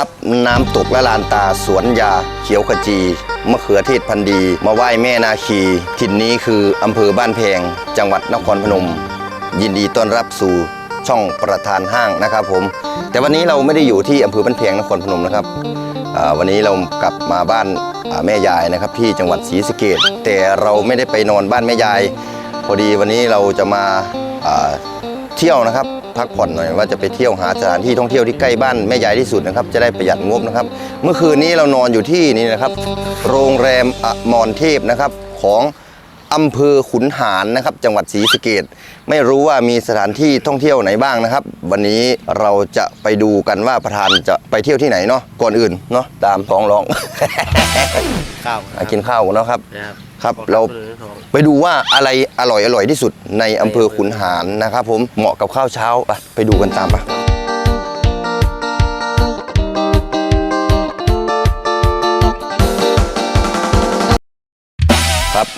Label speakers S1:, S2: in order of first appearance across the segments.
S1: ับน้ำตกและลานตา สวนยา เขียวขจีมะเขือเทศพันธุ์ดี มาไหว้แม่นาคีถิ่นนี้คืออำเภอบ้านแพง จังหวัดนครพนม ยินดีต้อนรับสู่ช่องประธานห้างนะครับผม แต่วันนี้เราไม่ได้อยู่ที่อำเภอบ้านแพงนครพนมนะครับวันนี้เรากลับมาบ้านแม่ยายนะครับที่จังหวัดศรีสะเกดแต่เราไม่ได้ไปนอนบ้านแม่ยาย พอดีวันนี้เราจะมาเที่ยวนะครับ พักผ่อนหน่อยว่าจะไปเที่ยวหาสถานที่ท่องเที่ยวที่ใกล้บ้านแม่ยายที่สุดนะครับ จะได้ประหยัดงบนะครับ เมื่อคืนนี้เรานอนอยู่ที่นี่นะครับ โรงแรมอมรเทพนะครับของอำเภอขุนหารนะครับ จังหวัดศรีสะเกดไม่รู้ว่ามีสถานที่ท่องเที่ยวไหนบ้างนะครับ วันนี้เราจะไปดูกันว่าประธานจะไปเที่ยวที่ไหนเนาะก่อนอื่นเนาะตามท้องร้อง
S2: ข้าว
S1: มากินข้าวกันเนาะครับ
S2: นะ ครับ
S1: ครับ เราไปดูว่าอะไรอร่อยอร่อยที่สุดในอำเภอขุนหารนะครับผมเหมาะกับข้าวเช้าไปไปดูกันตามปะครับ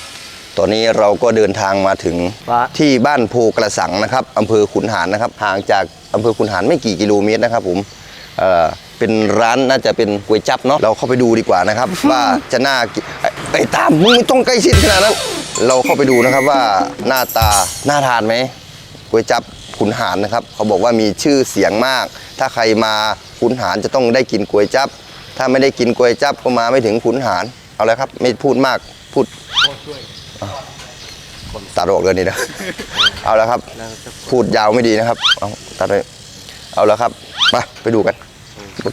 S1: ตอนนี้เราก็เดินทางมาถึง
S2: ว่า
S1: ที่บ้านโพกระสังนะครับอำเภอขุนหารนะครับ ห่างจากอำเภอขุนหารไม่กี่กิโลเมตรนะครับผมเอ่อเป็นร้านน่าจะเป็นก๋วยจับเนาะเราเข้าไปดูดีกว่านะครับ ว่าจะน่ากิน ไอ้ตามมึงไม่ต้องใกล้ชิดขนาดนั้น เราเข้าไปดูนะครับว่าหน้าตาน่าทานไหมก๋วยจับขุนหารนะครับ เขาบอกว่ามีชื่อเสียงมาก ถ้าใครมาขุนหารจะต้องได้กินก๋วยจับ ถ้าไม่ได้กินก๋วยจับก็มาไม่ถึงขุนหารเอาลยครับ ไม่พูดมากพูดตัดออกเลยนี่นะ เอาล้วครับ พูดยาวไม่ดีนะครับ เอาตัดเลยเอาล้วครับมาไปดูกัน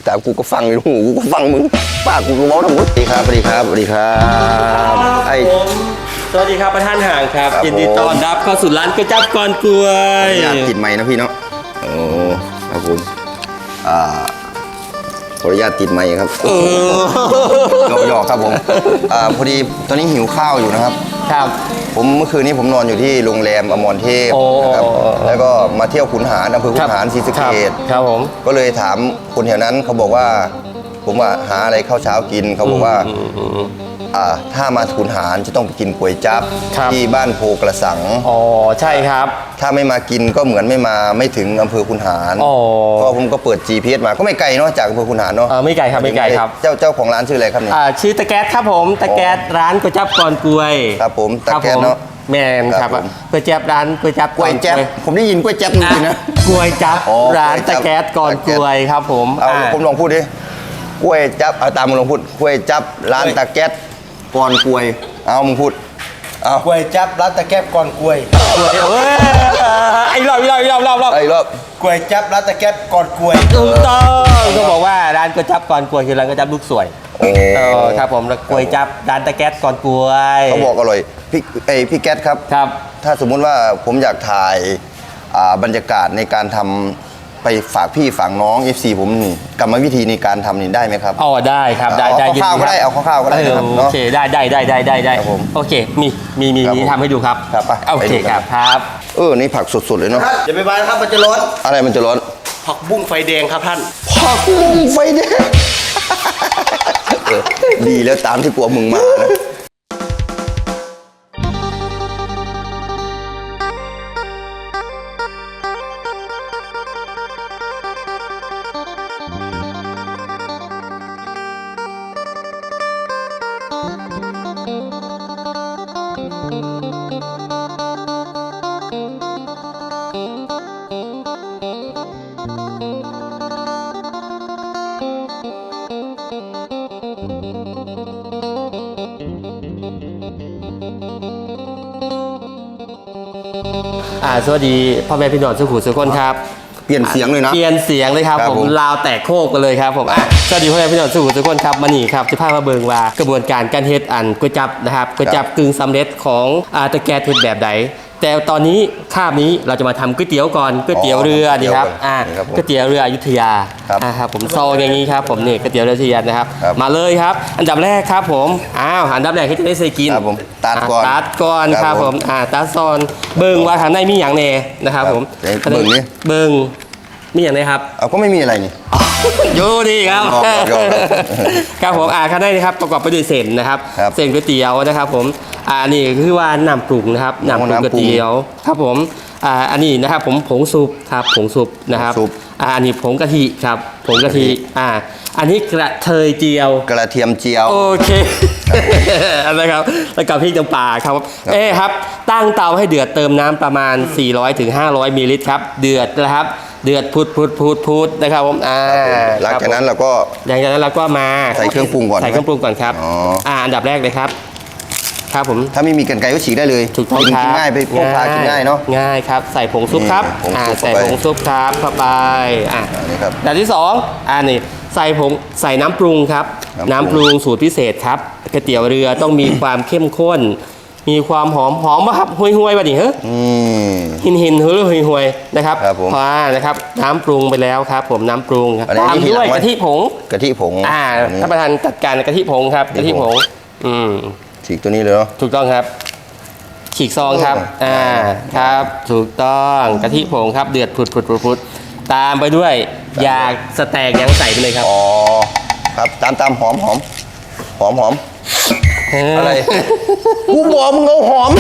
S1: แต่กูก็ฟังอยู่หูกูก็ฟังมึงป้ากูก็เว้าทั้งหมดสวัสดีครับสวัสดีครับสวัสดีครับไอ้
S2: สวัสดีครับประธานห่างครับ
S1: ครับ
S2: ยินดีต้อนรับเข้าสู่ร้านก๋วยจั๊บก่อนกล้วย
S1: อยากติดไม้นะพี่เนาะโอ้ครับผมอ่าขออนุญาตติดไม้ครับ
S2: เออ
S1: หยอกๆครับผมอ่าพอดีตอนนี้หิวข้าวอยู่นะครับ
S2: ครับ
S1: ผมเมื่อคืนนี้ผมนอนอยู่ที่โรงแรมอมรเทพ
S2: โอ้
S1: นะครับแล้วก็มาเที่ยวขุนหารอำเภอขุนหารศรีสะเกษ
S2: ครับผม
S1: ก็เลยถามคนแถวนั้นเขาบอกว่า ผมว่าหาอะไรข้าวเช้ากินเขาบอกว่า
S2: อืมอืมอืม
S1: อ่าถ้ามาขุนหารจะต้องไปกินก๋วยจั๊บ
S2: ครับ
S1: ที่บ้านโพกระสัง
S2: อ๋อใช่ครับ
S1: ถ้าไม่มากินก็เหมือนไม่มาไม่ถึงอำเภอขุนหาร
S2: อ๋อ
S1: ก็ผมก็เปิด GPS มาก็ไม่ไกลเนาะจากอำเภอขุนหารเนาะ
S2: เออไม่ไกลครับไม่ไกลครับ
S1: เจ้าเจ้าของร้านชื่ออะไรครับเนี่ย
S2: อ่าชื่อตะแก๊สครับผมตะแก๊สร้านก๋วยจั๊บก่อนกล้วย
S1: ครับผมตะแก๊สเนอะ
S2: แมนค
S1: ครั
S2: รั
S1: บบผม
S2: ก๋วยจั๊บร้านก๋วยจั๊บ
S1: กล้วยแจ๊บผมได้ยินกล้วยแจ๊บจ
S2: อะ
S1: ริงๆนะ
S2: กล้วยจั๊บ
S1: อ๋อ
S2: ร้าน
S1: กล้วยจั๊
S2: ตะ
S1: บ
S2: แก๊สก่อน
S1: ตะ
S2: ก
S1: แก๊ส
S2: ล้วยครับผม
S1: เอา
S2: อะ
S1: ผมลองพูดดิกล้วยจับเอาตามมึงลองพูดกล้วยจับร้านตะแก๊ส ก่อนกล้วย เอามึงพูด เอา
S3: กล้วยจับร้านตะแคบก่อนกล้วย
S2: กล้วยเอ้ยไอ้รอบอีกรอบอีกรอบอีกรอบอีกรอบ
S1: ไอ้รอบ
S3: กล้วยจับร้านตะแคบก่อนกล้วย
S2: ถูกต้องก็บอกว่าร้านก๋วยจั๊บก่อนกล้วยคือร้านก๋วยจั๊บลูกสวย
S1: โอ้
S2: เออครับผมแล้วกล้วยจั๊บร้านตะแก๊สก่อนกล้วย
S1: เขาบอกอร่อยพี่ไอยพี่แก๊สครับ
S2: ครับ
S1: ถ้าสมมุติว่าผมอยากถ่ายอ่าบรรยากาศในการทำ ไปฝากพี่ฝากน้อง FC ผมนี่กรรมวิธีในการทำนี่ได้ไหมครับ
S2: อ๋อได้ครับได้
S1: เอา
S2: ได้
S1: คร่าวๆก็ได้เอาคร่าวๆก็ได้นะครับ
S2: เออ
S1: เนอะ
S2: โอเคได้ได้ได้ได้ได้ได้
S1: ครับผม
S2: โอเคมีมีมี
S1: ครับ
S2: มี
S1: ผม
S2: ทำให้ดูครับ
S1: ครับไป
S2: โอ
S1: ไป
S2: เค
S1: ดูกัน
S2: ครับครับ
S1: เออนี่ผักสดๆเลยเนาะ
S3: อย่าไปบานครับมันจะร้อน
S1: อะไรมันจะร้อน
S3: ผักบุ้งไฟแดงครับท่าน
S1: ผักบุ้งไฟแดงเออดีแล้วตามที่กลัวมึงมานะ
S2: สวัสดีพ่อแม่พี่น้องสุขุมสุขคนครับ
S1: เปลี่ยนเสียงเลยนะ
S2: เปลี่ยนเสียงเลยครับ
S1: ครับ
S2: ผม
S1: ผม
S2: ลาวแตกโคกกันเลยครับผมอะสวัสดีพ่อแม่พี่น้องสุขุมสุขคนครับมานี่ครับจะพามาเบิงว่ากระบวนการการเฮ็ดอันก๋วยจับนะครับก๋วยจับกึ่งสำเร็จของอาตะแกรงเฮ็ดแบบใด แต่ตอนนี้คาบนี้เราจะมาทำก๋วยเตี๋ยวก่อนก๋วยเตี๋ยวเรือ
S1: อ๋อ
S2: นี่ครับ
S1: ก๋วยเตี๋ยว
S2: อ่า
S1: นี่ครับผม
S2: ก๋วยเตี๋ยวเรืออยุธยา
S1: ครับ
S2: อ่าครับผมซองอย่างนี้ครับผมนี่ก๋วยเตี๋ยวเรืออยุธยานะครับ
S1: ครับ
S2: มาเลยครับ อันดับแรกครับผมอ้าวอันดับแรกที่จะได้ใส่กิน
S1: ครับผมตัดก่อน
S2: ตัดก่อนค
S1: ครั
S2: รับบผ
S1: ผมม
S2: อ่าตัดซอนเบิ่งว่าทางในมีอย่างแน่นะครับผม
S1: ครับเบิ่งนี่
S2: เบิ่งมีอย่างไรครับ
S1: เอาก็ไม่มีอะไรนี่
S2: อ ยู่ดีครับ
S1: ยอมยอม
S2: ครับผมอ่าข้างในนะครับประกอบไปด้วยเส้นนะครับ
S1: ครับ
S2: เส้นก๋วยเตี๋ยวนะครับ ผมอ่านี่คือว่าน้ำปรุงนะครับน้ำปรุง
S1: น้ำปรุง
S2: ก๋วยเตี๋ยวครับผม อ่าอันนี้นะครับผมผงซุปครับผงซุปนะครับ
S1: ผงซุป
S2: อ่าอันนี้ผงกะทิครับผงกะทิอ่า อันนี้กระเทยเจียว
S1: กระเทียมเจียว
S2: โอเค นะครับ แล้วกับพริกน้ำปลาครับ เอ๊ะครับ ตั้งเตาให้เดือดเติมน้ำประมาณ 400ถึง500มิลลิลิตรครับ เดือดนะครับ เดือดพุดพุดพุดพุดนะครับผม อ่า
S1: หลังจากนั้นเราก็
S2: หลังจากนั้นเราก็มา
S1: ใส่เครื่องปรุงก่อน
S2: ใส่เครื่องปรุงก่อนครับ
S1: อ๋ออ่
S2: อ่า อันดับแรกเลยครับ ครับผม
S1: ถ้าไม่มีกันไกรก็ฉีกได้เลย
S2: ถูกต้อง
S1: กิน
S2: ครับ
S1: กินง่ายไปพกพากินง่ายเนาะ
S2: ง่ายครับใส่ผงซุปครับ
S1: นี่ผง
S2: อ่า
S1: ซุป
S2: ใส่
S1: เข้าไป
S2: ผงซุปครับเข้าไปอ่า
S1: อันนี้ครับ
S2: แบบที่สองอันนี้ใส่ผงใส่น้ำปรุงครับ
S1: น้ำ
S2: น้ำ
S1: ป
S2: ป
S1: รุ
S2: รุ
S1: ง
S2: งสูตรพิเศษครับก๋วยเตี๋ยวเรือต้องมีความเข้มข้น มีความหอมหอมป่ะครับห่วยห่วยๆป่ะนี่เฮ้ย
S1: อืม
S2: หินหินๆเฮ้ยห่วยห่วยๆนะครับ
S1: ครับผม
S2: พอนะครับ น้ำปรุงไปแล้วครับ ผมน้ำปรุงครับ
S1: อันนี้
S2: ตาม
S1: ทีหลั
S2: ด้วย
S1: งไว้
S2: กะทิผง
S1: กะทิผง
S2: อ่า
S1: อันนี้
S2: ท่านประธานจัดการกะทิผงครับกะทิผง อืม
S1: ฉีกตัวนี้เลยเนาะ
S2: ถูกต้องครับ ฉีกซองครับ
S1: โอ้
S2: อ่า ครับ ถูกต้องกะทิผงครับ เดือดผุดผุดผุดผุดตามไปด้วยยาสแตกยังใส่ไปเลยครับ
S1: อ๋อ ครับ ตามตามหอมหอม หอมหอม อะไร กูบอกมึงเอาหอม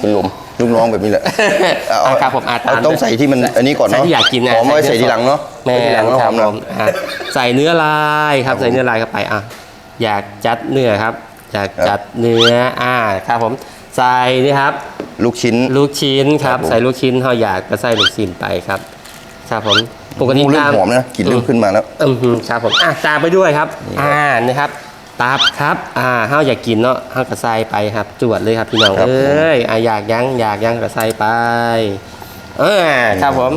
S1: เป็นลมลูกน้องแบบนี้แหละเอา
S2: อะครับผมอะตาม
S1: เต้องใส่ที่มันอันนี้ก่อน
S2: ใส่
S1: เนาะ
S2: ที่อยากกินนะ
S1: หอมไว้ใส่ทีหลังเนาะ
S2: แม่
S1: ใส่ทีหลังแล้ว
S2: ค
S1: ห
S2: รั
S1: อบม
S2: ผ
S1: นะ
S2: มอะใส่เนื้อลายครับ ใส่เนื้อลายเข้าไปอะอยากจัดเนื้อครับ อยากจัดเนื้ออ่าครับผมใส่นี่ครับ
S1: ลูกชิ้น
S2: ลูกชิ้นครับ
S1: ครับผม
S2: ใส่ลูกชิ้นเขาอยากก็ใส่ลูกชิ้นไปครับครับผมปกติ
S1: โอ้เริ่ม
S2: ตาม
S1: หอมนะกลิ่นเริ่มขึ้นมาแล้ว
S2: อืมฮึครับผมอะตามไปด้วยครับ อ่านะครับตับครับอ่าห้าอยากกินเนาะห้ากระใส่ไปครับ จวดเลยครับพี่น้อง
S1: ครับ
S2: เอ้ยอะอยากยั้งอยากยั้งกระใส่ไปเออครับผม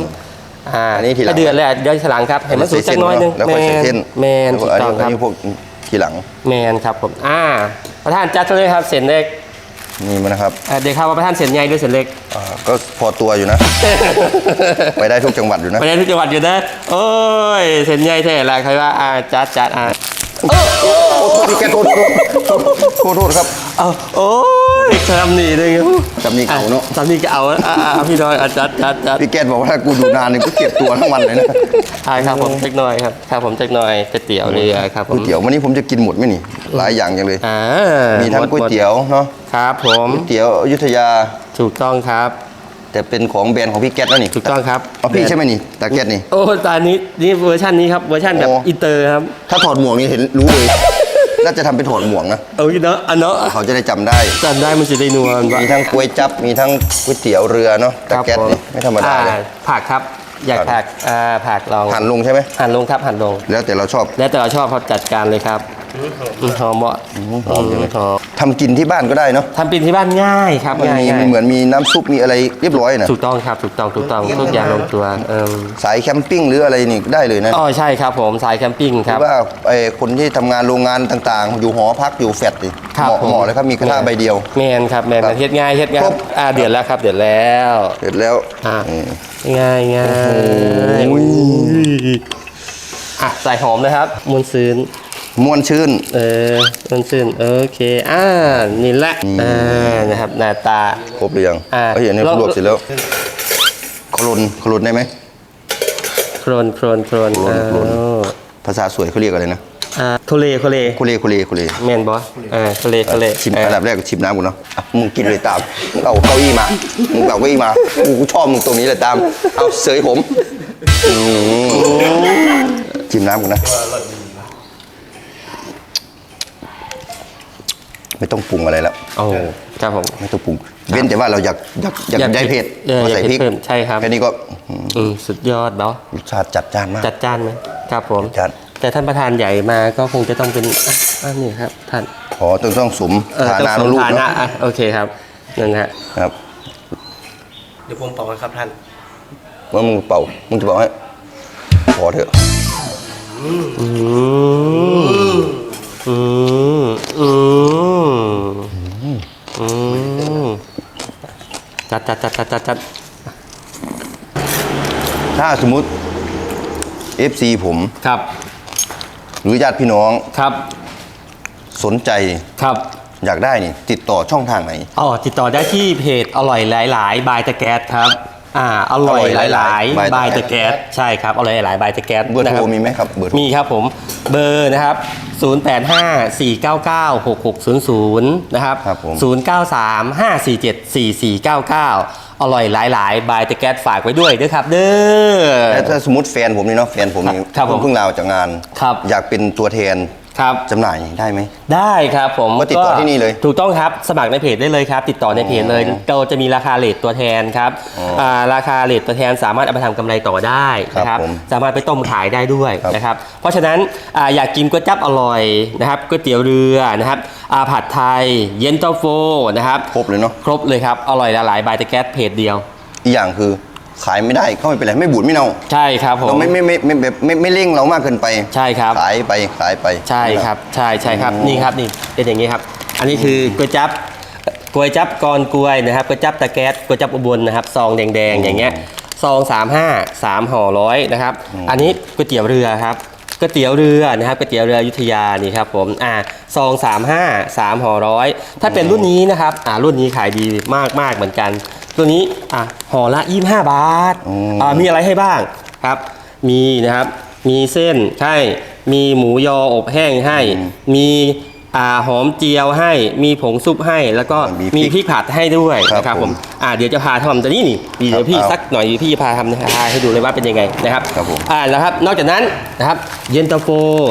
S2: อ่า
S1: อันนี้ทีหลัง
S2: ถ้าเดือดแล้วเดี๋ยวทีหลังครับเห็นมันสุกจักหน้อยหนึง
S1: แล้วค่อยใส่เส้น
S2: แมน
S1: แล้ว
S2: ถู
S1: ก็
S2: ก
S1: อัน
S2: ต้อง
S1: นี้
S2: ค
S1: อั
S2: รับ
S1: นนี้พวก ทีหลัง
S2: แมนครับผมอ่าประธานจัดเลยครับเส้นเล็ก
S1: นี่มันนะครับ
S2: อ่าเดี๋ยวครับว่าประธานเส้นใหญ่หรือเส้นเล็ก
S1: อ่าก็พอตัวอยู่นะ ไปได้ทุกจังหวัดอยู่นะ
S2: ไปได้ทุกจังหวัดอยู่นะโอ้ยเส้นใหญ่แท้ละใครว่าอ่าจัดจัดอ่า
S1: โอ้โทษพี่แกโทษโทษโทษโทษโทษครับ
S2: เอาโอ้ ยทำนี่เลยครับ
S1: ทำนี่เก่าเนอะ
S2: ทำนี่ก็เอาอะอะอะพี่น้อยอะจัดจัดจัด
S1: พี่แกบอกว่าถ้ากูดูนานเนี่ยกูเจ็บตัวทั้งวันเลยนะ
S2: ใช่ครับผมเจ็กหน่อยครับครับผมเจ็กหน่อยก๋วยเตี๋ยวเรือครับผ
S1: ก๋ว
S2: ม
S1: ยเตี๋ยววันนี้ผมจะกินหมดไหมนี่ หลายอย่างจังเลย
S2: อ่า
S1: มี
S2: มี
S1: ทั้งก๋วยเตี๋ยวเนาะ
S2: ครับ ผม
S1: ก๋วยเตี๋ยวอยุธยา
S2: ถูกต้องครับ
S1: แต่เป็นของแบรนด์ของพี่แก๊สแล้วนี่
S2: ถูกต้องครับ
S1: เอาพี่ใช่ไหมนี่ตาแก๊สนี่
S2: โอ้ตอนนี้นี่เวอร์ชันนี้ครับเวอร์ชันแบบ
S1: โอ้
S2: อินเตอร์ครับ
S1: ถ้าถอดหมวกนี่เห็นรู้เลย น่าจะทำเป็นถอดหมวกนะ
S2: เอาอีกเนาะอันเนาะ
S1: เขาจะได้จำได้
S2: จำได้มันจะได้นวล
S1: มีทั้งก๋วยจับมีทั้งก๋วยเตี๋ยวเรือเนาะตาแก๊สนี่ไม่ธรรมดาเลย
S2: อ่ผักครับ อยาก
S1: ผั
S2: ผั
S1: ก
S2: กอ่าผักลอง
S1: หั่นลงใช่ไหม
S2: หั่นลงครับหั่นลง
S1: แล้วแต่เราชอบ
S2: แล้วแต่เราชอบครับจัดการเลยครับอืมหอมเหมาะ
S1: หอมจังเลย
S2: หอม
S1: ทำกินที่บ้านก็ได้เนาะ
S2: ทำเป็นที่บ้านง่ายครับ
S1: มัน
S2: ง่าย
S1: มี
S2: ง่าย
S1: เหมือนมีน้ำซุปมีอะไรเรียบร้อยนะ
S2: ถูกต้องครับถูกต้องถูกต้องทุกอย่างลงตัวเออ
S1: สายแคมปิ้งหรืออะไรนี่ได้เลยนะ
S2: อ๋อใช่ครับผมสายแคมปิ้ง
S1: ห
S2: ค
S1: รื
S2: รับ
S1: อว่าไอ้คนที่ทำงานโรงงานต่างๆ อยู่หอพักอยู่แฟลตนี่
S2: ครับ
S1: เหมาะ
S2: ผม
S1: เหมาะเลยครับมีกระทะใบเดียว
S2: แมนครับแมน
S1: ครับ
S2: เฮ็ดง่ายเฮ็ดง่าย
S1: ครบ
S2: อ่าเดือดแล้วครับเดือดแล้ว
S1: เสร็จแล้ว
S2: อ่า
S1: นี่
S2: ง่ายง่าย
S1: โอ้ย
S2: อะใส่หอมนะครับมวนซื้น
S1: ม่วนชื่น
S2: เออมวนซื้นโอเคอ่านี่แหละอ่านะครับหน้าตา
S1: ครบหรือยัง
S2: อ่า
S1: เฮ้ยอันนี้
S2: ลอง
S1: ลวกเสร็จแล้วโคลนโคลนได้ไหม
S2: โครนโครนโครน
S1: โครนโครน
S2: อ้าว
S1: ภาษาสวยเขาเรียกอะไรนะ
S2: อ่าโคเลโคเล
S1: โคเลโคเลโคเล
S2: แมนบอสอ่าโคเลโคเล
S1: ชิม
S2: เออ
S1: อันดับแรกก็ชิมน้ำกูเนาะอะมึงกินเลยตามมึงเอาเก้าอี้มามึงเอาเก้าอี้มากูกูชอบมึงตรงนี้เลยตามเอาเสยผมอืมชิมน้ำกูนะ ไม่ต้องปรุงอะไรแล้ว
S2: โอ้ครับผม
S1: ไม่ต้องปรุงเว้นแต่ว่าเราอยากอยากอยาก
S2: อยาก
S1: ได้เผ็ด
S2: เออ
S1: ก็ใส่
S2: อยาก
S1: พริก
S2: เผ็ดเพิ่มใช่ครับ
S1: แค่นี้ก็อืม
S2: อืมสุดยอดเนาะ
S1: รสชาติจัดจ้านมาก
S2: จัดจ้านไหมครับผม
S1: จัด
S2: แต่ท่านประธานใหญ่มาก็คงจะต้องเป็นอะอันนี้ครับ ท่าน
S1: ขอต้องต้องสม
S2: เออ
S1: ฐา
S2: ต้อง
S1: นะ
S2: สม
S1: ลูก
S2: ฐานะ
S1: เนาะ
S2: อะโอเคครับนั่นฮะ
S1: ครับ
S3: เดี๋ยวผมบอกกันครับท่าน
S1: ว่ามึงเป่ามึงจะเป่าให้พอเถอะ
S2: อืม อืมอืมอืมจัดจัดจัดจัดจัดจัด
S1: ถ้าสมมติ FC ผม
S2: ครับ
S1: หรือญาติพี่น้อง
S2: ครับ
S1: สนใจ
S2: ครับ
S1: อยากได้นี่ติดต่อช่องทางไหน
S2: อ๋อติดต่อได้ที่เพจอร่อยหลาย ๆ บายตะแก๊สครับ อ่าอร่อยหลายๆบายตะแก๊สใช่ครับอร่อยหลายๆบายตะแก๊ส
S1: เบอร์
S2: นะ
S1: โท
S2: ค
S1: ร
S2: บ
S1: มีไหมครับเบอร์โทร
S2: มีครับผมเบอร์นะครับ 0854996600 นะครับ
S1: ครับผม
S2: 093 547 4499 อร่อยหลายๆบายตะแก๊สฝากไว้ด้วยด้วยครับ เด้อ
S1: แล้วถ้าสมมติแฟนผมนี่เนาะแฟนผมนี่
S2: ครับผม
S1: เพิ่งลาออกจากงาน
S2: ครับ
S1: อยากเป็นตัวแทน
S2: ครับ
S1: จำหน่ายได้ไหม
S2: ได้ครับผม
S1: ก็ติดต่อที่นี่เลย
S2: ถูกต้องครับสมัครในเพจได้เลยครับ ติดต่อในเพจเลยเราจะมีราคาเลทตัวแทนครับ
S1: อ๋ออ่า
S2: ราคาเลทตัวแทนสามารถเอาไปทำกำไรต่อได้นะค
S1: ครั
S2: รั
S1: บบผม
S2: สามารถไปต้มขายได้ด้วย
S1: ครับ
S2: นะครับเพราะฉะนั้นอาอยากกินก๋วยจั๊บอร่อยนะครับก๋วยเตี๋ยวเรือนะครับอาผัดไทยเย็นตาโฟนะครับ
S1: ครบเลยเนาะ
S2: ครบเลยครับอร่อยหลายๆบายตะแก๊สเพจเดียว
S1: อีกอย่างคือ ขายไม่ได้ก็ไม่เป็นไรไม่บูดไม่เน่า
S2: ใช่ครับผม
S1: เราไม่ไม่ไม่ไม่แบบไม่ไม่เร่งเรามากเกินไป
S2: ใช่ครับ
S1: ขายไปขายไป
S2: ใช่ครับใช่ใช่ครับ
S1: อืม
S2: นี่ครับนี่เป็นอย่างนี้ครับ อันนี้คือก๋วยจั๊บก๋วยจั๊บกรกล้วยนะครับก๋วยจั๊บตะแก๊สก๋วยจั๊บอุบลนะครับซองแดงๆอย่างเงี้ยซองสามห้าสามห่อร้อยนะครับ อันนี้ก๋วยเตี๋ยวเรือครับ ก๋วยเตี๋ยวเรือนะครับก๋วยเตี๋ยวเรืออยุธยานี่ครับผมอ่าซองสามห้าสามห่อร้อยถ้าเป็นรุ่นนี้นะครับอ่ารุ่นนี้ขายดีมากมากๆเหมือนกัน ตัวนี้อะห่อละยี่ห้าบาท
S1: อืม
S2: อ่ามีอะไรให้บ้างครับ มีนะครับ มีเส้นให้มีหมูยออบแห้งให้มี อ่าหอมเจียวให้มีผงซุปให้แล้วก็
S1: มีพริก
S2: มีพริกผัดให้ด้วย
S1: ครับ
S2: นะครับผม
S1: ผม
S2: อ่าเดี๋ยวจะพาทำตัวนี้นี่เดี๋ยวพี่
S1: ครับ
S2: สักหน่อยพี่จะพาทำนะพาให้ดูเลยว่าเป็นยังไงนะครับ
S1: ครับผม
S2: อ่าแล้วครับนอกจากนั้นนะครับเย็นตาโฟ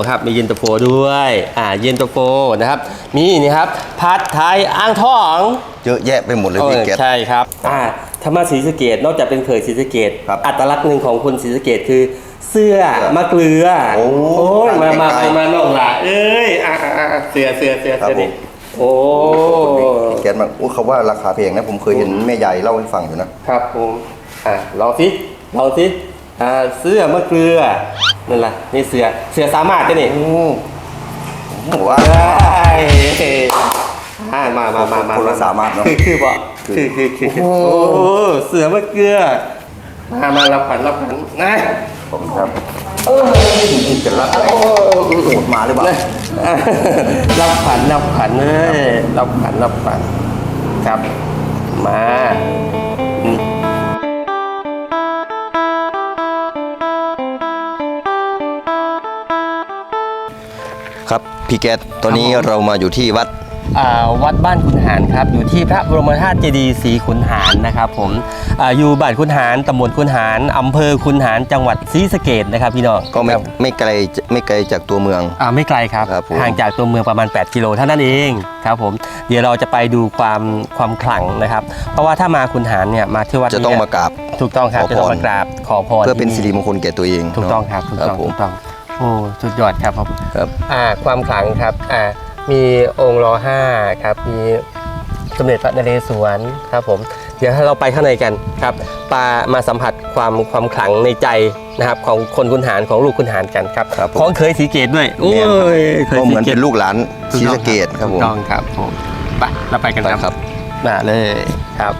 S2: ครับมีเย็นตาโฟด้วยอ่าเย็นตาโฟนะครับมีนี่ครับผัดไทยอ่างทอง
S1: เยอะแยะไปหมดเลย
S2: เอ
S1: พี่
S2: อ
S1: แก๊ส
S2: ใช่ครับอ่าธรรมศรีสะเกดนอกจากเป็นเขยศรีสะเกด
S1: ครับ
S2: อัตลักษณ์หนึ่งของคนศรีสะเกดคือ เสื้อมะเกลือ
S1: โอ้
S2: ยมามา
S1: ใกล้
S2: มา
S1: ๆ
S2: มาน้องหละเอ้ยอ่าอ่าอ่าเสื้อเสื้อเสื้อ
S1: ครับ
S2: เสื้อนี่
S1: ผม
S2: โอ้
S1: แก๊สมันอู้เขาว่าราคาแพงนะผมเคยเห็นแม่ยายเล่าให้ฟังอยู่นะครับ
S2: ผมอ่าลองสิลองสิอ่าเสื้อมะเกลือนั่นแหละนี่เสื้อเสื้อสามารถจะนี่
S1: โอ้ผมว่า
S2: ได้อ่ามามามามา
S1: คนละสามารถเนอะ
S2: คือคือบ่คือคือคือคือโอ้เสือมะเกลือ มามารับขวัญรับขวัญนะ
S1: ผมครับจะรับอะไรโหดมาหรือเปล่า
S2: รับขวัญรับขวัญเลยรับขวัญรับขวัญครับ มาอืม
S1: ครับพี่แก๊สตอนนี้เรามาอยู่ที่วัด
S2: อ่า วัดบ้านขุนหารครับอยู่ที่พระบรมธาตุเจดีย์ศรีขุนหารนะครับผมอาอยู่บ้านขุนหารตำบลขุนหารอำเภอขุนหารจังหวัดศรีสะเกดนะครับพี่น้อง
S1: ก็ไม่
S2: ครับ
S1: ไม่ไกลไม่ไกลจากตัวเมือง
S2: อ่าไม่ไกลครับ
S1: ครับผม
S2: ห่างจากตัวเมืองประมาณ 8 กิโลเท่านั้นเองครับผมเดี๋ยวเราจะไปดูความความขลังนะครับ เพราะว่าถ้ามาขุนหารเนี่ยมาที่วัด
S1: จะต้อง
S2: นี้
S1: มากราบ
S2: ถูกต้องครับ
S1: ขอพร
S2: จะต้องมากราบขอพร
S1: เพื่อเป็น
S2: ที่
S1: สิริมงคลแก่ตัวเอง
S2: ถูกต้อง
S1: เนะ
S2: ครับถูกต้อง
S1: ผ
S2: ถู
S1: ม
S2: กต้องโอ้สุดยอดครับผม
S1: ครับ
S2: อ่าความขลังครับอ่า มีองค์รอห้าครับมีสมเด็จพระนเรศวรครับผมเดี๋ยวถ้าเราไปข้างในกันครับปามาสัมผัสความความขลังในใจนะครับของคนคุณหารของลูกคุณหารกันครับ
S1: ครับผม
S2: ของเคยสีเกตด้วยโอ้ยคย
S1: ก็
S2: ศ
S1: เห
S2: รี
S1: มือน
S2: ก
S1: เป็นลูกหลานศรีสะเกดครับผม
S2: ถูกต้องครับผมไปเราไปกัน
S1: ไป
S2: ครับ
S1: ครับ
S2: มาเลยครับ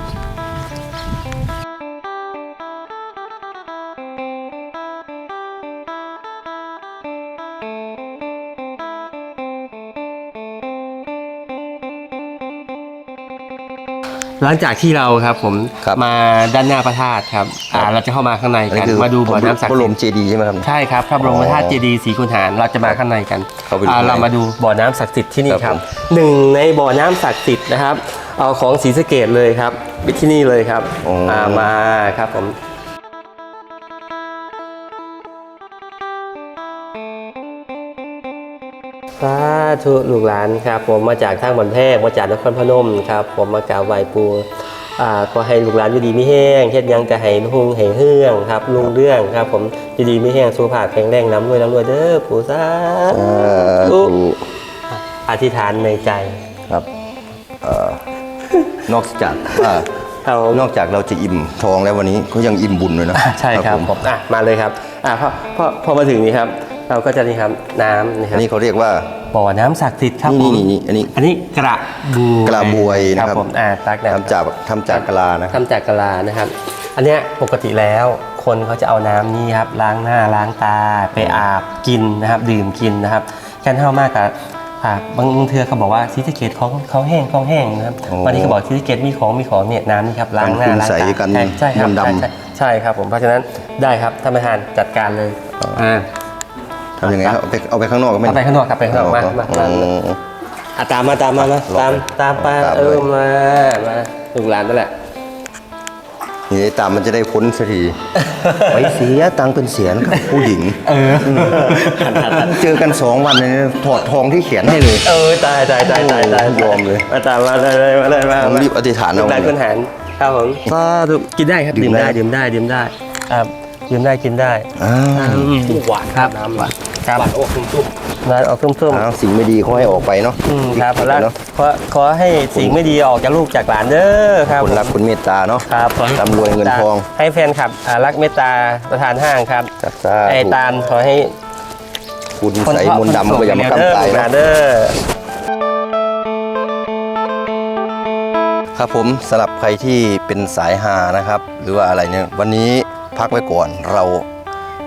S2: หลังจากที่เราครับผม
S1: ครับ
S2: มาด้านหน้าพระธาตุครับอ่าเราจะเข้ามาข้างใน
S1: อันนี้
S2: กัน
S1: คือ
S2: มาดูบ่อน้ำศัก
S1: พ
S2: ดิ์
S1: ระบร
S2: สิท
S1: ม
S2: ธิ์
S1: เจดีย์ใช่ไหมครับ
S2: ใช่ครับพระบรมธาตุ
S1: อ๋อ
S2: เจดีย์ศรีคุณหารเราจะมาข้างในกัน
S1: เข้าไปดู
S2: อ่า
S1: ข้างใน
S2: เรามาดูบ่อน้ำศักดิ์สิทธิ์ที่นี่
S1: ครับ
S2: ครับ
S1: ผม
S2: หนึ่งในบ่อน้ำศักดิ์สิทธิ์นะครับ เอาของศรีสะเกดเลยครับไปที่นี่เลยครับ
S1: อ๋ออ่า
S2: มาครับผม สาธุลูกหลานครับ ผมมาจากทางบอนแพกมาจากนครพนมครับ ผมมากราบไหว้ปู่อ่าก็ให้ลูกหลานอยู่ดีไม่แห้งเฮ็ดหยังจะให้หุงให้เฮืองครับลุงเรื่องครับ ผมอยู่ดีไม่แห้งสุขภาพแข็งแรงน้ำรวยน้ำรวยเด้อปู่สา
S1: สา
S2: ธุ
S1: ธุ
S2: อธิษฐานในใจ
S1: ครับเอ่อนอกจากว่า
S2: ครับผม
S1: นอกจากเราจะอิ่มท้องแล้ววันนี้ก็ยังอิ่มบุญเลยนะ
S2: ใช่ครับ
S1: ผม
S2: ผมอะมาเลยครับอะพอพอพอมาถึงนี่ครับ เราก็จะนี่ครับน้ำนะค
S1: อั
S2: รั
S1: น
S2: บ
S1: นี้เขาเรียกว่า
S2: บ่อน้ำศักดิ์สิทธิ์ครับ
S1: นี่
S2: ผม
S1: นี่นี่อันนี้
S2: อันนี้กระบวย
S1: กระบวยนะครับ
S2: ผมอ่าตักน้ำ
S1: ทำจากทำจากกะลานะครับ
S2: ทำจากกะลานะครับ อันเนี้ยปกติแล้วคนเขาจะเอาน้ำนี่ครับล้างหน้าล้างตาไปอาบกินนะครับ ดื่มกินนะครับแค่เท่ามากกับอ่าบางบางเทือเขาบอกว่าซีสะเกตของของแห้งของแห้งนะครับ
S1: โอ้
S2: วันนี้เขาบอกซีสะเกตมีของมีของเนี่ยน้ำนี่ครับล้างหน้า
S1: กันคุณ
S2: ล้าง
S1: ใส
S2: ตา
S1: กัน
S2: ใช่ใช่ครับ
S1: มนต์ดำ
S2: ใช่ใช่ใช่ครับผมเพราะฉะนั้นได้ครับท่านประธานจัดการเลยอ่า
S1: ทำยังไงครับเอาไปเอาไปข้างนอกก็ไม่
S2: เอาไปข้างนอกครับไปข้างนอกมามามา
S1: อ๋อ
S2: อะตามมาตามมามา
S1: ลอง
S2: ตาม
S1: เลย
S2: ตามไป
S1: ตาม
S2: เอ
S1: เล
S2: อยมามาลูกหลานนั่นแหละ
S1: นี่ตามมันจะได้พ้นสักทีไปเสียตังค์เป็นเสียนกับผู้หญิง
S2: เออ
S1: เจอกันสองวันเลยนะถอดทองที่เขียนให้เลย
S2: เออตายตายตายตายตาย
S1: ยอมเลย
S2: มาตามมาเลยมาเลยมา
S1: ผมรีบอธิษฐานเอา
S2: ได้คุณหารครับผมสาธุกินได้ครับ
S1: ดื่
S2: ดื่ม
S1: มได้
S2: ได้ดื่มได้ดื่มได้ครับ ดื่มได้กินได้
S1: อ้าว
S3: หวาน
S2: ครับ
S3: น้ำหวาน
S2: ครับ
S3: หวานโอ้คุ้มตุ้ม
S2: ร้านออกส้มๆ
S1: อ้าวสิ่งไม่ดีเขาให้ออกไปเนาะ
S2: อืมครับ
S1: อีก
S2: แล้ว
S1: เนาะ
S2: ขอขอให้สิ่งไม่ดีออกจากลูกจากหลานเด้อครับ
S1: คนรักคนเมตตาเนาะ
S2: ครับขอให้
S1: ร่ำรวยเงินทอง
S2: ให้แฟนคลับอ่ารักเมตตาประธานห้างครับ
S1: จัดซา
S2: ไอ้ตาลขอให้
S1: คุณ
S2: คน
S1: ใส่
S2: เพาะ
S1: มนต์ดำก็อย่ามา
S2: คน
S1: กำตาย
S2: ส่งไป
S1: เนาะ
S2: เด้อ
S1: ครับผมสำหรับใครที่เป็นสายฮานะครับ หรือว่าอะไรเนี่ยวันนี้ พักไว้ก่อน เรา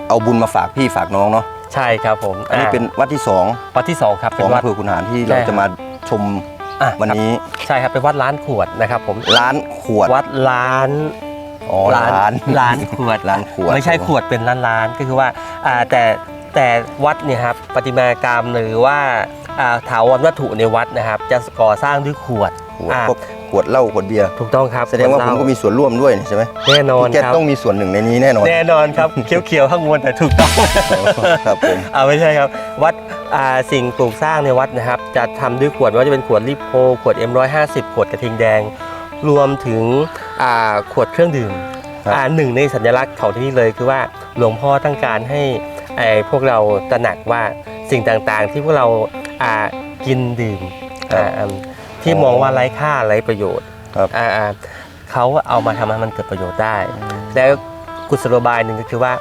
S1: เอาบุญมาฝากพี่ฝากน้องเนาะ
S2: ใช่ครับผม
S1: อันนี้เป็นวัดที่สอง
S2: วัดที่สองครับ
S1: ข
S2: เป็
S1: อง
S2: นวัด
S1: อำเภอขุนหารที่
S2: ใช่
S1: เรา
S2: ครับ
S1: จะมาชม
S2: อะ
S1: วันนี้
S2: ใช่ครับเป็นวัดล้านขวดนะครับผม
S1: ร้านขวด
S2: วัดล้าน
S1: อ๋อร้าน
S2: ร้านขวด
S1: ร้านขวด
S2: ไม่ใช่ขวดเป็นล้านล้านๆก็คือว่าอ่าแต่แต่วัดเนี่ยครับประติมากรรมหรือว่าอ่าถาวรวัตถุในวัดนะครับ จะก่อสร้างด้วยขวด
S1: ขวด
S2: อ่า
S1: พวก ขวดเหล้าขวดเบียร์
S2: ถูกต้องครับ
S1: แสดงว่าผมก็มีส่วนร่วมด้วยนี่ใช่ไหม
S2: แน่นอน
S1: พี่แก
S2: ครับ
S1: ต้องมีส่วนหนึ่งในนี้แน่นอน
S2: แน่นอนครับเขียวๆข้างบนแต่ถูกต้อง
S1: ครับผม
S2: อ่าไม่ใช่ครับ วัดอ่าสิ่งปลูกสร้างในวัดนะครับ จะทำด้วยขวดไม่ว่าจะเป็นขวดลิโพขวด M150 ขวดกระทิงแดง รวมถึงอ่าขวดเครื่องดื่ม
S1: ครับ
S2: อ่าหนึ่งในสัญลักษณ์ของที่นี่เลยคือว่าหลวงพ่อต้องการให้ไอ้พวกเราตระหนักว่าสิ่งต่างๆที่พวกเราอ่ากินดื่มอ่าอืม ที่มองว่าไร้ค่าไร้ประโยชน์
S1: ครับ
S2: อ่าอ่าเขาเอามาทำให้มันเกิดประโยชน์ได้ แล้วกุศโลบายหนึ่งก็คือว่า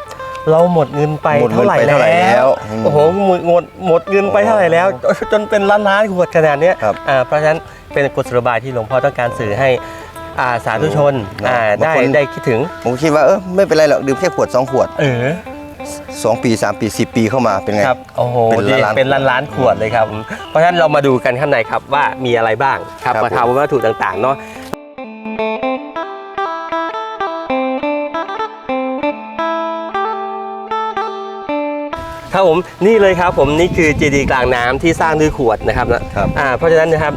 S2: เราหมดเงินไป
S1: หมดเงิน
S2: เท่าไหร่
S1: ไปเท่าไหร่
S2: แล้
S1: แล้ววอืม
S2: โอ้โหหมดหมดหมดเงินไปเท่าไหร่แล้ว จนเป็นล้านล้านๆขวดขนาดเนี้ย
S1: ครับ
S2: อ่าเพราะฉะนั้นเป็นกุศโลบายที่หลวงพ่อต้องการสื่อให้อ่าสาธุชน
S1: นะ
S2: อ่า
S1: บาง
S2: ได้
S1: คน
S2: ได้คิดถึง
S1: ผมคิดว่าเออไม่เป็นไรหรอกดื่มแค่ขวดสองขวด
S2: เออ
S1: สองปีสามปีสิบปีเข้ามาเป็นไง
S2: ครับโอ้โห
S1: เป็น
S2: ดี
S1: ล้านๆ
S2: เป็นล้านล้านๆขวดเลยครับ เพราะฉะนั้นเรามาดูกันข้างในครับว่ามีอะไรบ้างครับ
S1: ครับ
S2: มาทำวัตถุต่างๆเนาะครับผมนี่เลยครับผมนี่คือเจดีย์กลางน้ำที่สร้างด้วยขวดนะครับนะครับ อ่าเพราะฉะนั้นนะครับ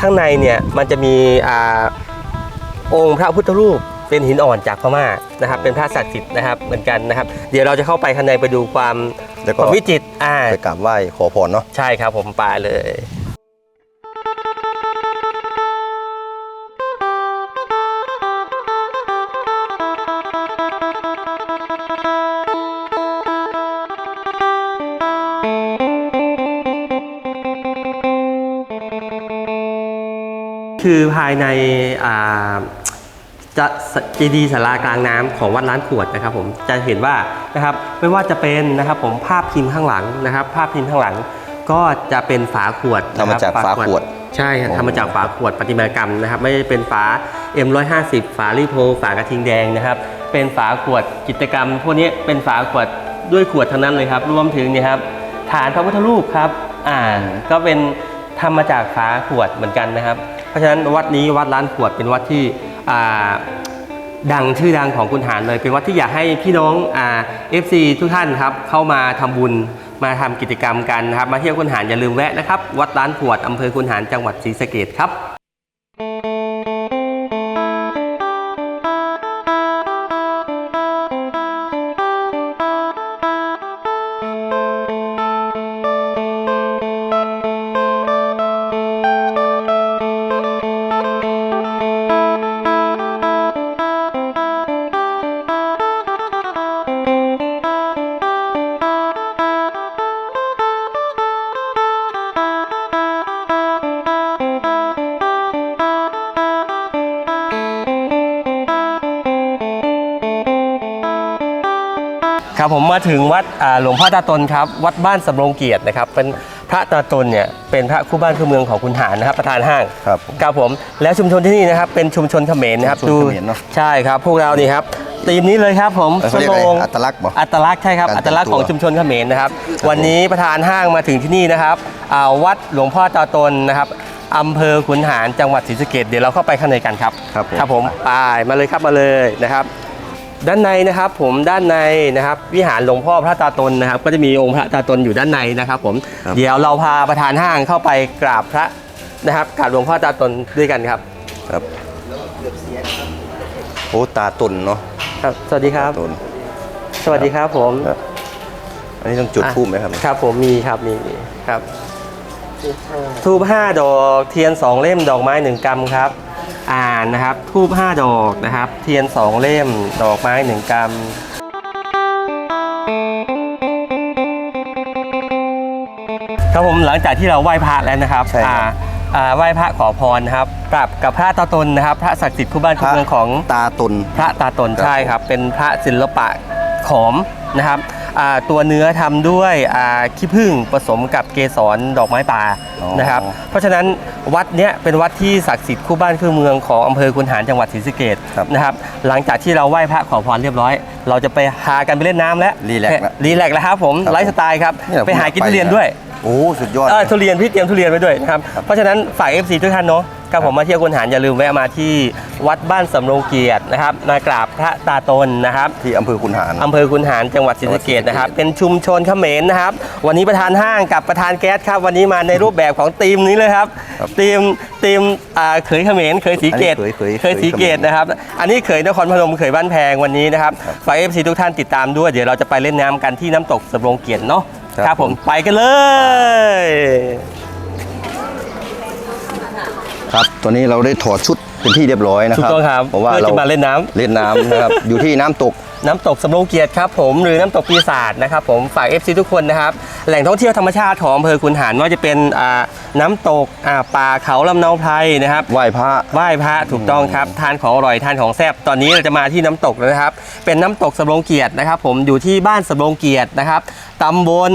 S2: ข้างในเนี่ยมันจะมีอ่าองค์พระพุทธรูป เป็นหินอ่อนจากพม่านะครับ เป็นพระศักดิ์สิทธิ์นะครับเหมือนกันนะครับ เดี๋ยวเราจะเข้าไปข้างในไปดูความ
S1: แล้ว
S2: ค
S1: ก็
S2: วามวิจิตรอ่า
S1: ไปกราบไหว้ขอพรเนาะ
S2: ใช่ครับผมไปเลย คือภายในอ่า จะเจดีย์สารากลางน้ำของวัดล้านขวดนะครับผมจะเห็นว่านะครับไม่ว่าจะเป็นนะครับผมภาพพิมพ์ข้างหลังนะครับ ภาพพิมพ์ข้างหลังก็จะเป็นฝาขวดนะ
S1: ทำมา
S2: ครับ
S1: จากฝาขวด
S2: ใช่ครับ
S1: อ๋อ
S2: ทำมาจากฝาขวดประติมากรรมนะครับ ไม่ได้เป็นฝา M150 ฝาลิโพฝากระทิงแดงนะครับ เป็นฝาขวดกิจกรรม พวกนี้เป็นฝาขวดด้วยขวดทั้งนั้นเลยครับ รวมถึงเนี่ยครับฐานพระพุทธรูปครับอ่าก็เป็นทำมาจากฝาขวดเหมือนกันนะครับ เพราะฉะนั้นวัดนี้วัดล้านขวดเป็นวัดที่อ่า ดังชื่อดังของคุณหารเลยเป็นวัดที่อยากให้พี่น้องเอฟซีทุกท่านครับเข้ามาทำบุญมาทำกิจกรรมกันนะครับ มาเที่ยวคุณหารอย่าลืมแวะนะครับ วัดล้านขวดอำเภอคุณหารจังหวัดศรีสะเกดครับ ถึงวัดอ่าหลวงพ่อตาตนครับวัดบ้านสำโรงเกียรตินะครับ เป็นพระตาตนเนี่ยเป็นพระคู่บ้านคู่เมืองของคุณหารนะครับประธานห้าง
S1: ครับ
S2: ครับผมแล้วชุมชนที่นี่นะครับเป็นชุมชนเขมรนะครับ
S1: ชุมชนเขมรเนอะ
S2: ใช่ครับพวกเรานี่ครับทีมนี้เลยครับผม
S1: เขาเรียกอะไรอัตลักษณ์บ่
S2: อัตลักษณ์ใช่ครับ
S1: การ
S2: อัตลักษณ์ของ
S1: แต่งตัว
S2: ชุมชนเขมรนะครับ วันนี้ประธานห้างมาถึงที่นี่นะครับอ่าวัดหลวงพ่อตาตนนะครับอำเภอขุนหารจังหวัดศรีสะเกดเดี๋ยวเราเข้าไปข้างในกันครับ
S1: ครับผม
S2: ครับผมไปมาเลยครับมาเลยนะครับ ด้านในนะครับผมด้านในนะครับวิหารหลวงพ่อพระตาตนนะครับ ก็จะมีองค์พระตาตนอยู่ด้านในนะครับ ผม
S1: ครับ
S2: เดี๋ยวเราพาประธานห้างเข้าไปกราบพระนะครับกราบหลวงพ่อตาตนด้วยกันครับ
S1: ครับโอ้ตาตุนเนาะ
S2: ครับ สวัสดีครับ
S1: ตุน
S2: สวัสดีครับผม
S1: ครับ อันนี้ต้องจุด
S2: อะ
S1: ทูบไหมครับ
S2: ครับ ผมมีครับมีมีครับทูบห้าดอกเทียนสองเล่มดอกไม้หนึ่งกำครับ อ่านนะครับทูบห้าดอกนะครับ เทียนสองเล่ม ดอกไม้หนึ่งกำครับผมหลังจากที่เราไหว้พระแล้วนะครับ
S1: ใช่ครับ
S2: อ่าอ่าไหว้พระขอพรนะครับกราบกับพระตาตนนะครับ พระศักดิ์สิทธิ์คู่บ้านคู่เมืองของ
S1: ตาตุน
S2: พระตาตน
S1: ครับ
S2: ใช่ครับ เป็นพระศิลปะขอมนะครับอ่า ตัวเนื้อทำด้วยอ่าขี้ผึ้งผสมกับเกสรดอกไม้ป่า
S1: อ๋อ
S2: นะครับ เพราะฉะนั้นวัดเนี้ยเป็นวัดที่ศักดิ์สิทธิ์คู่บ้านคู่เมืองของอำเภอคุนหารจังหวัดศรีสะเกษ
S1: ครับ
S2: นะครับ หลังจากที่เราไหว้พระขอพรเรียบร้อย เราจะไปหากันไปเล่นน้ำแล้ว
S1: รีแลกซ์ละ
S2: รีแลกซ์แล้วครับผม
S1: ครับ
S2: ไลฟ์สไตล์ครับ
S1: เนี่ย
S2: ไปหากิน
S1: ผมอยากไป
S2: ทุเรียนด้วย
S1: โอ้สุดยอด
S2: เออทุเรียนพี่เตรียมทุเรียนไว้ด้วยนะครับเพราะฉะนั้นฝาก FC ทุกท่านเนาะ กับผมมาเที่ยวคุณหารอย่าลืมแวะมาที่วัดบ้านสำโรงเกียรตินะครับมากราบพระตาตนนะครับ
S1: ที่อำเภอคุนหาร
S2: อำเภอคุนหารจังหวัดศรีสะเกษนะครับ เป็นชุมชนเขมรนะครับ วันนี้ประธานห้างกับประธานแก๊สครับ วันนี้มาในรูปแบบของทีมนี้เลยครับ
S1: ครับ
S2: ทีมทีมอ่าเขยเขมรเขยสีเกต
S1: อันนี้เขยเขย
S2: เขยสีเกตนะครับ อันนี้เขยนครพนมเขยบ้านแพงวันนี้นะครับฝาก FC ทุกท่านติดตามด้วยเดี๋ยวเราจะไปเล่นน้ำกันที่น้ำตกสำโรงเกียรติเนาะ
S1: ครับ
S2: ครับผม
S1: ผม
S2: ไปกันเลย
S1: ครับตอนนี้เราได้ถอดชุดเป็นที่เรียบร้อยนะ
S2: ถู
S1: ค
S2: ก
S1: รับ
S2: ต้องครับ
S1: เพราะว่า
S2: เพื่อ
S1: เรา
S2: จะมาเล่นน้ำ
S1: เล่นน้ำนะครับ อยู่ที่น้ำตก
S2: น้ำตกสำโรงเกียรติครับผมหรือน้ำตกปีศาจนะครับผมฝาก FC ทุกคนนะครับ แหล่งท่องเที่ยวธรรมชาติของอำเภอคุนหารไม่ว่าจะเป็นอ่าน้ำตกอ่าป่าเขาลำเนาไพรนะครับ
S1: ไหว้พระ
S2: ไหว้พระถูกต้องครับทานของอร่อยทานของแซ่บตอนนี้เราจะมาที่น้ำตกแล้วนะครับ เป็นน้ำตกสำโรงเกียรตินะครับ ผมอยู่ที่บ้านสำโรงเกียรตินะครับตำบล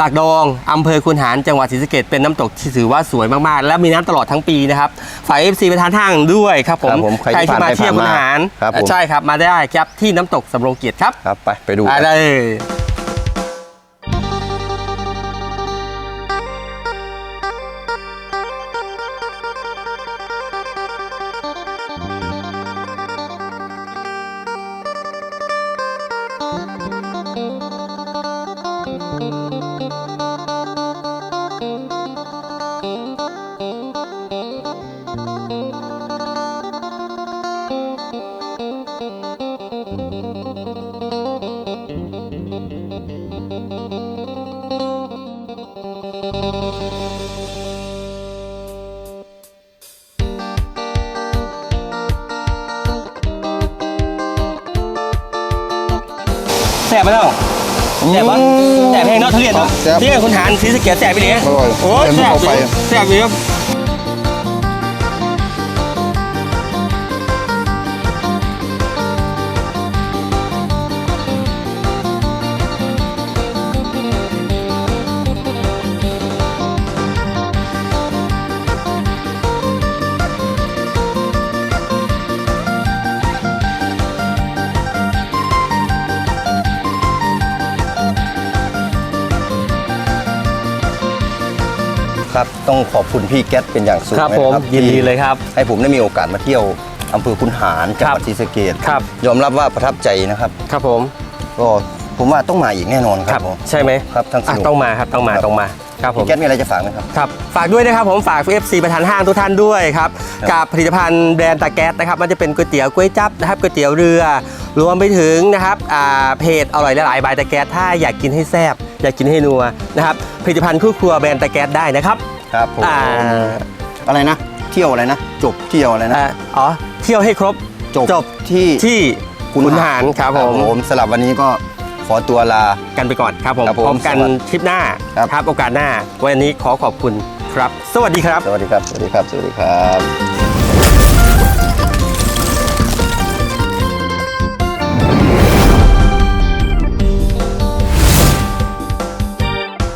S2: บากดองอำเภอคุนหารจังหวัดศรีสะเกษเป็นน้ำตกที่ถือว่าสวยมากๆ และมีน้ำตลอดทั้งปีนะครับฝ่าย FC ไปทานทางด้วยครับผม
S1: ครับผมใครที่
S2: ที่มา
S1: ผ่านไป
S2: เที่ยวคุนหาร
S1: ผ่านมาครับผม
S2: ใช่ครับมาได้ครับที่น้ำตกสำโรงเกียรติครับ
S1: ครับไปไปดู
S2: ไป
S1: กัน
S2: เลยแแซ่บปะแซ่บแพงเนาะทุเรียนเนาะ
S1: แซ่บ
S2: ที่คุณหารศรีสะเกษแซ่บไปดิ
S1: อร่อย
S2: โอ้
S1: เดิน
S2: แซ่บ
S1: เข้าไป
S2: ดิแซ่บดิครับ
S1: ครับ ต้องขอบคุณพี่แก๊สเป็นอย่างสูง
S2: ครับ
S1: เลย
S2: ผม
S1: นะ
S2: ยินดีเลยครับ
S1: ให้ผมได้มีโอกาสมาเที่ยวอำเภอคุนหารจังหวัดศรีสะเกษ
S2: ครับ
S1: ยอมรับว่าประทับใจนะครับ
S2: ครับผม
S1: ก็ผมว่าต้องมาอีกแน่นอนครับผม
S2: ใช่ไหม
S1: ครับทั้งส
S2: อะ
S1: นุก
S2: ต้องมาครับต้องมา
S1: ครับ
S2: ต้องมาครับผม
S1: พี่แก๊สมีอะไรจะฝากไหมครับ
S2: ครับ ฝากด้วยนะครับผมฝาก FC ประธานห้างทุกท่านด้วยครับ
S1: ครับ
S2: กับผลิตภัณฑ์แบรนด์ตาแก๊สนะครับมันจะเป็นก๋วยเตี๋ยวก๋วยจั๊บนะครับก๋วยเตี๋ยวเรือ รวมไปถึงนะครับอ่าเพจอร่อยหลายๆบายตาแก๊สถ้าอยากกินให้แซ่บอยากกินให้นัวนะครับผลิตภัณฑ์คู่ครัวแบรนด์ตาแก๊สได้นะครับ
S1: ครับผม
S2: อ่า
S1: อะไรนะ เที่ยวอะไรนะ จบเที่ยวอะไรนะ
S2: อ่าอ๋อ เที่ยวให้ครบ
S1: จบ
S2: จบ
S1: ที่
S2: ที่ขุนหารครับผม
S1: สลับวันนี้ก็ขอตัวลา
S2: กันไปก่อนครับผม
S1: ครับผม
S2: พบกัน
S1: สวัสดี
S2: คลิปหน้า
S1: ครับ
S2: ครับ โอกาสหน้า วันนี้ขอขอบคุณครับ สวัสดีครับ
S1: สวัสดีครับ สวัสดีครับ สวัสดีครับ